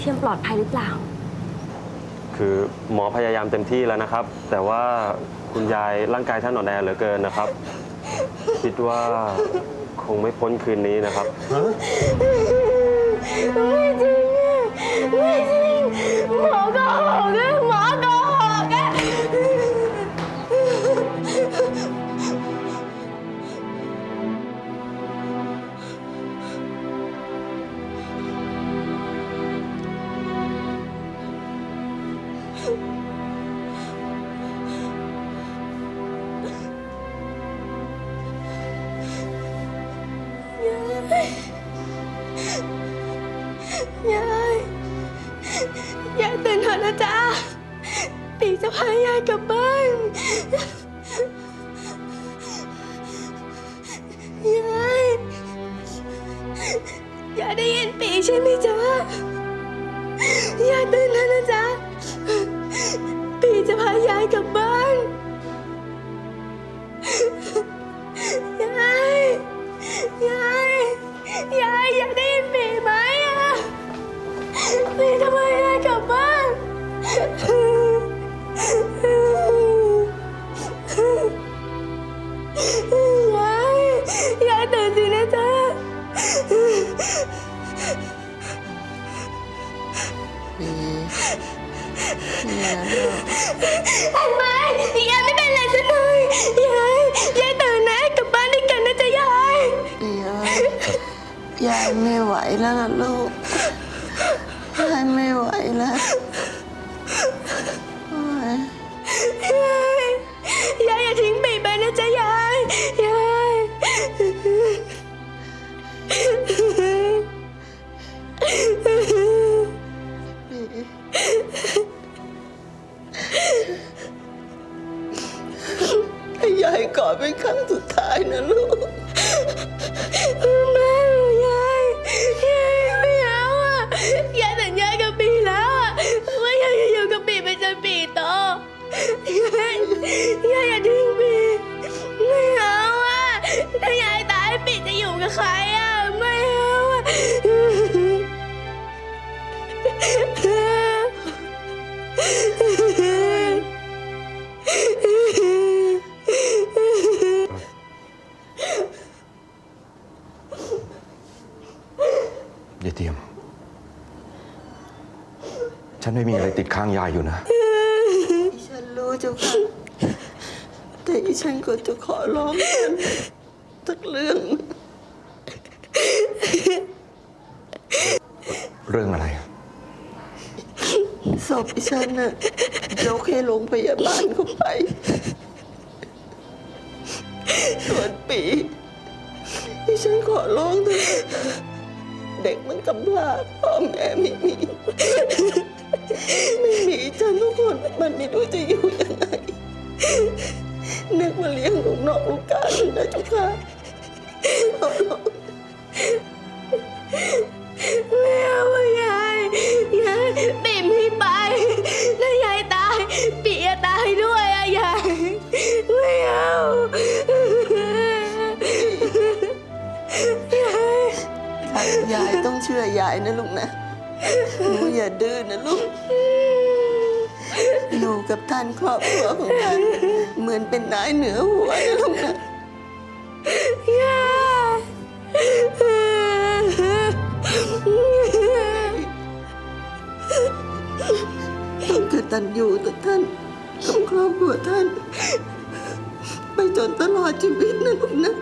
ยายเทียมปลอดภัยหรือเปล่า คือหมอพยายามเต็มที่แล้วนะครับ แต่ว่าคุณยายร่างกายท่านอ่อนแอเหลือเกินนะครับ คิดว่าคงไม่พ้นคืนนี้นะครับ ไม่จริงอะไม่จริงหมอโกหกอะหมอโก ยายยายตื่นเถอะนะจ๊ะปีจะพายายกลับบ้านยายยายได้ยินปีใช่ไหมจ๊ะายายกลับบ้าน ยยายไม่ไหวแล้วล่ะลูกยายไม่ไหวแล้วโอ้ยยายยายอย่าทิ้งปีไปนะจ๊ะยายยายปีให้ยายกอดเป็นครั้งสุดท้ายนะลูก ยายอย่าทิ้งปีไม่เอาอะถ้ายายตายปีจะอยู่กับใครอะไม่เอาอะยายเทียม ฉันไม่มีอะไรติดค้างยายอยู่นะ ฉันรู้เจ้าค่ะ แต่อีฉันก็จะขอร้องท่านสักเรื่อง เรื่องอะไรศพอีฉันน่ะยกให้โรงพยาบาลเข้าไป ส่วนปีที่ฉันขอร้องเถอะเด็กมันกำพร้าพ่อแม่ไม่มี ไม่มีฉันทุกคนมันไม่รู้จะอยู่ ยังไงนึกว่าเลี้ยงลูกนอกลูกกาเลยนะเจุค่ะขอร้องไม่เอาอะยายยายปีไม่ไปถ้ายายตายปีจะตายด้วยอะยายไม่เอายายยายต้องเชื่อยายนะลูกนะหนูอย่าดื้อนะลูก อยู่กับท่านครอบครัวของท่านเหมือนเป็นนายเหนือหัวนะลูกนะยาต้องกตัญญูต่อท่านกับครอบครัวท่าน ไปจนตลอดชีวิตนะลูกนะ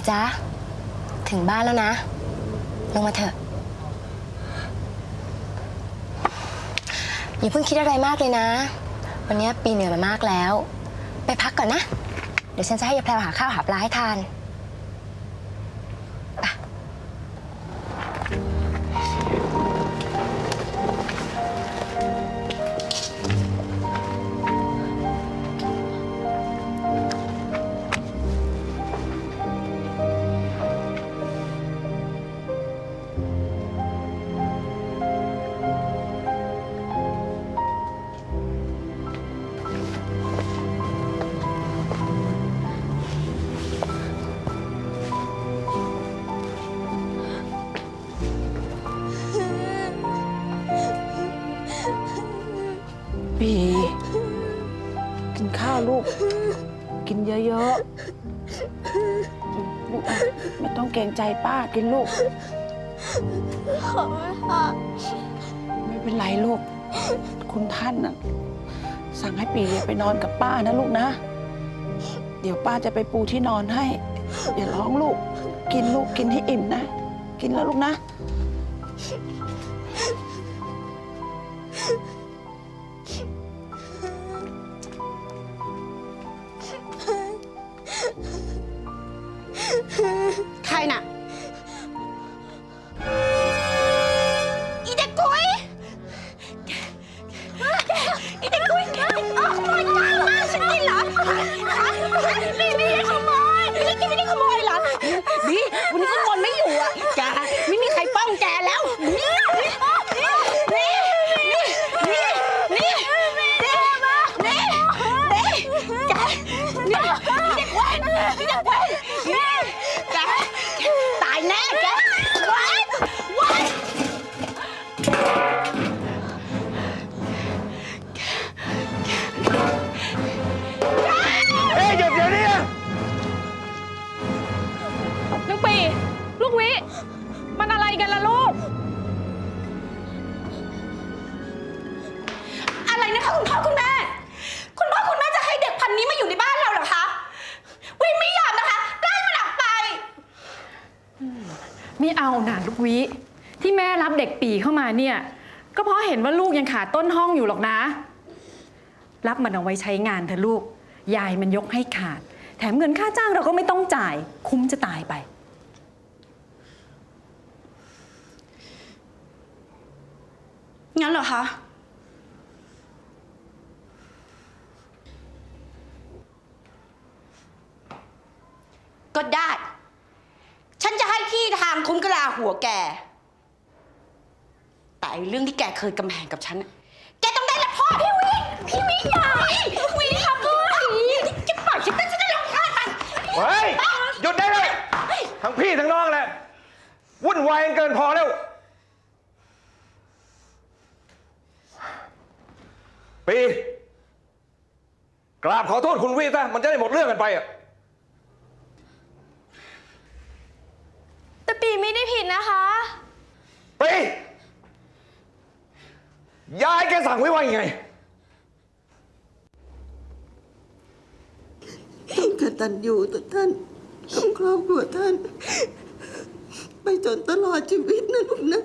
ีจ๊ะ ถึงบ้านแล้วนะ ลงมาเถอะ อย่าเพิ่งคิดอะไรมากเลยนะ วันนี้ปีเหนื่อยมามากแล้ว ไปพักก่อนนะ เดี๋ยวฉันจะให้ยายแพรวหาข้าวหาปลาให้ทาน ปีกินข้าวลูก กินเยอะๆลูกอะไม่ต้องเกรงใจป้ากินลูก ขอบคุณค่ะไม่เป็นไรลูก คุณท่านน่ะ สั่งให้ปีไปนอนกับป้านะลูกนะ เดี๋ยวป้าจะไปปูที่นอนให้ อย่าร้องลูก กินลูกกินให้อิ่มนะ กินแล้วลูกนะ วันนี้ข้างอนไม่อยู่อะจ้า นะคะคุณพ่อคุณแม่ คุณพ่อคุณแม่จะให้เด็กพันนี้มาอยู่ในบ้านเราเหรอคะวิไม่ยอมนะคะไล่มันออกไป ไม่เอานะลูกวิ ที่แม่รับเด็กปีเข้ามาเนี่ย ก็เพราะเห็นว่าลูกยังขาดต้นห้องอยู่หรอกนะ รับมันเอาไว้ใช้งานเถอะลูก ยายมันยกให้ขาด แถมเงินค่าจ้างเราก็ไม่ต้องจ่าย คุ้มจะตายไป งั้นเหรอคะ ก็ได้ ฉันจะให้ที่ทางคุ้มกะลาหัว แก แต่ไอ้เรื่องที่แกเคยกำแพงกับฉันน่ะแกต้องได้รับพ่อพี่วิ พี่วิอย่าวิทำด้วยจะปล่อยฉันได้ฉันจะลงฆ่ามันเฮ้ย หยุดได้เลยทั้งพี่ทั้งน้องแหละ วุ่นวายกันเกินพอแล้ว ปี กราบขอโทษคุณวิซะมันจะได้หมดเรื่องกันไปอะ แต่ปีไม่ได้ผิดนะคะปียายแกสั่งไว้ว่ายังไง ต้องกตัญญูต่อท่านกับครอบครัวท่านนตลอดชีวิตนะลูกนะ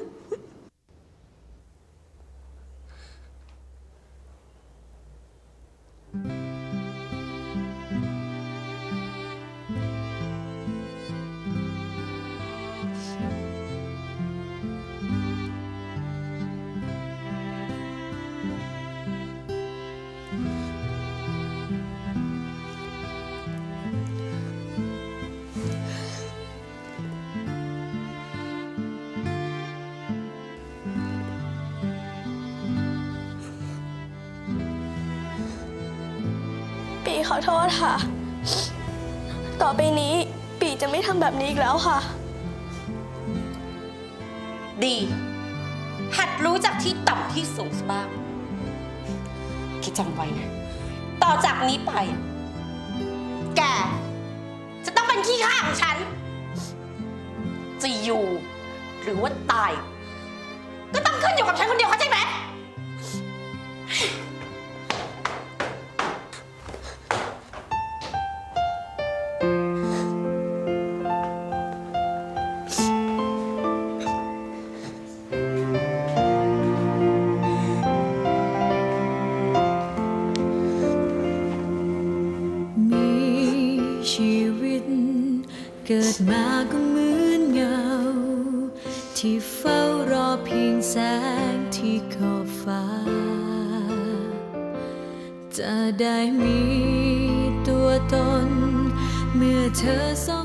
ขอโทษค่ะ ต่อไปนี้ปีจะไม่ทำแบบนี้อีกแล้วค่ะ ดี หัดรู้จักที่ต่ำที่สูงซะบ้าง คิดจำไว้นะ ต่อจากนี้ไป แก จะต้องเป็นขี้ข้าของฉัน จะอยู่ หรือว่าตาย ก็ต้องขึ้นอยู่กับฉันคนเดียว เกิดมาก็เหมือนเงา ที่เฝ้ารอเพียงแสงที่ขอบฟ้า จะได้มีตัวตน เมื่อเธอส่อง